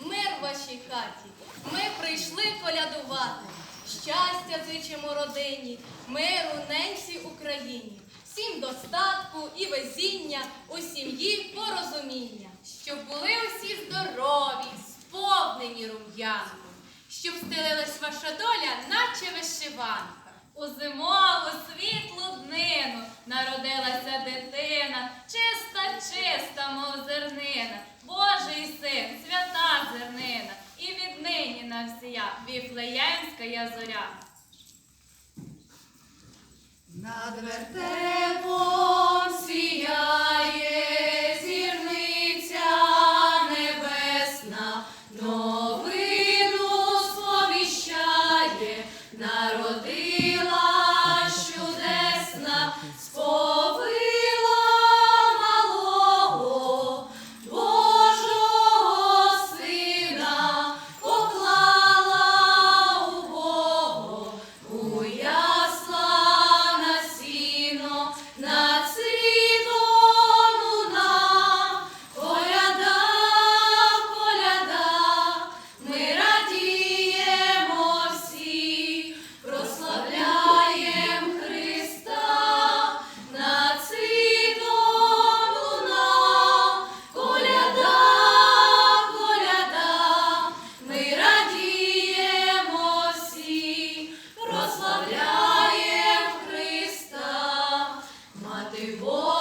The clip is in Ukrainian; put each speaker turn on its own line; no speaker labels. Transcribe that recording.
мир в вашій хаті. Ми прийшли колядувати. Щастя зичимо родині, миру ненці Україні, всім достатку і везіння у сім'ї порозуміння,
щоб були усі здорові, сповнені рум'янком, щоб стелилась ваша доля, наче вишиванка. У зимову світлу днину народилася дитина. вона всія, віфлеємська я зоря.
Над вертеп boy.